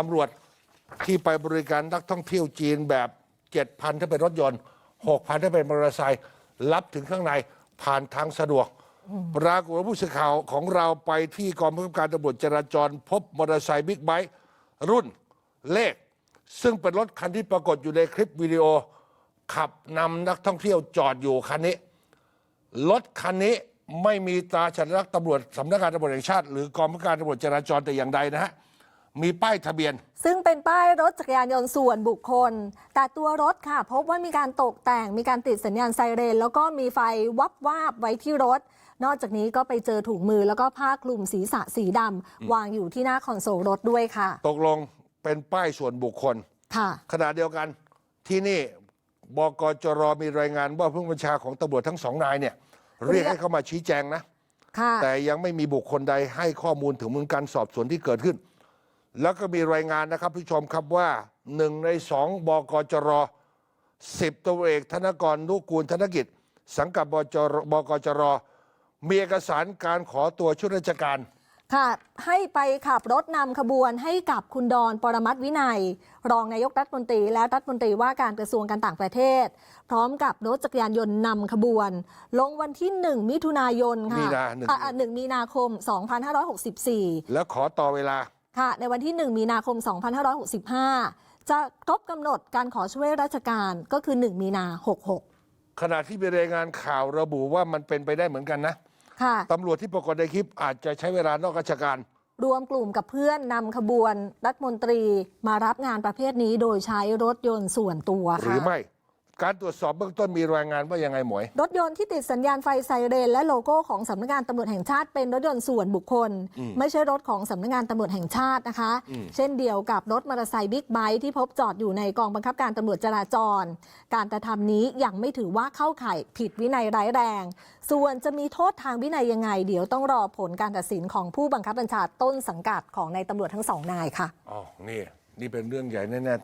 ตำรวจที่ไปบริการนักท่องเที่ยวจีนแบบ7,000ถ้าเป็นรถยนต์6,000ถ้าเป็นมอเตอร์ไซค์รับถึงข้างในผ่านทางสะดวก ปรากฏว่าผู้สื่อข่าวของเราไปที่กองบังคับการตำรวจจราจร พบมอเตอร์ไซค์บิ๊กไบค์รุ่นเลข ซึ่งเป็นรถคันที่ปรากฏอยู่ในคลิปวิดีโอ ขับนำนักท่องเที่ยวจอดอยู่คันนี้รถคันนี้ไม่มีตราสัญลักตำรวจสำนักงานตำรวจแห่งชาติ หรือกองบังคับการตำรวจจราจรแต่อย่างใดนะฮะ มีป้ายทะเบียน ซึ่งเป็นป้ายรถจักรยานยนต์ส่วนบุคคล แต่ตัวรถค่ะ พบว่ามีการตกแต่งมีการติดสัญญาณไซเรน แล้วก็มีไฟวับวาบไว้ที่รถ นอกจากนี้ก็ไปเจอถุงมือแล้วก็ผ้าคลุมศีรษะสีดำวางอยู่ที่หน้าคอนโซลรถด้วยค่ะ ตกลงเป็นป้ายส่วนบุคคล ค่ะ ขณะเดียวกันที่นี่บกจรมีรายงานว่าผู้บัญชาของตำรวจทั้งสองนายเนี่ย เรียกให้เข้ามาชี้แจงนะ ค่ะ แต่ยังไม่มีบุคคลใดให้ข้อมูลถึงมูลการสอบสวนที่เกิดขึ้น แล้วก็มีรายงานนะครับผู้ชมครับว่าหนึ่งในสองบกจรสิบตัวเอกธนกรนุกูลธนกิจ สังกัดบจรบกจรมีเอกสารการขอตัวชุดราชการ ค่ะ ให้ไปขับรถนำขบวนให้กับคุณดอนปรมัตถวินัย รองนายกรัฐมนตรี และรัฐมนตรีว่าการกระทรวงการต่างประเทศ พร้อมกับรถจักรยานยนต์นำขบวน ลงวันที่ 1 มิถุนายนค่ะมีนาหนึ่ง อะอะหนึ่งมีนาคม 2564 แล้วขอต่อเวลา ค่ะ ในวันที่ 1 มีนาคม 2565 จะครบกำหนดการขอช่วยราชการก็คือ 1 มีนา 66 ขณะที่มีรายงานข่าวระบุว่ามันเป็นไปได้เหมือนกันนะ ค่ะตำรวจที่ปรากฏในคลิปอาจจะใช้เวลานอกราชการ รวมกลุ่มกับเพื่อนนำขบวน รัฐมนตรีมารับงานประเภทนี้โดยใช้รถยนต์ส่วนตัวหค่ะรือไม่ การตรวจสอบเบื้องต้นมีรายงานว่ายังไงหมวย รถยนต์ที่ติดสัญญาณไฟไซเรน และโลโก้ของสำนักงานตำรวจแห่งชาติเป็นรถยนต์ส่วนบุคคล ไม่ใช่รถของสำนักงานตำรวจแห่งชาตินะคะ เช่นเดียวกับรถมอเตอร์ไซค์บิ๊กไบค์ที่พบจอดอยู่ในกองบังคับการตำรวจจราจร การกระทำนี้ยังไม่ถือว่าเข้าข่ายผิดวินัยร้ายแรง ส่วนจะมีโทษทางวินัยยังไง เดี๋ยวต้องรอผลการตัดสินของผู้บังคับบัญชาต้นสังกัดของในายตำรวจทั้งสองนายค่ะอ๋อนี่นี่เป็นเรื่องใหญ่แน่ๆ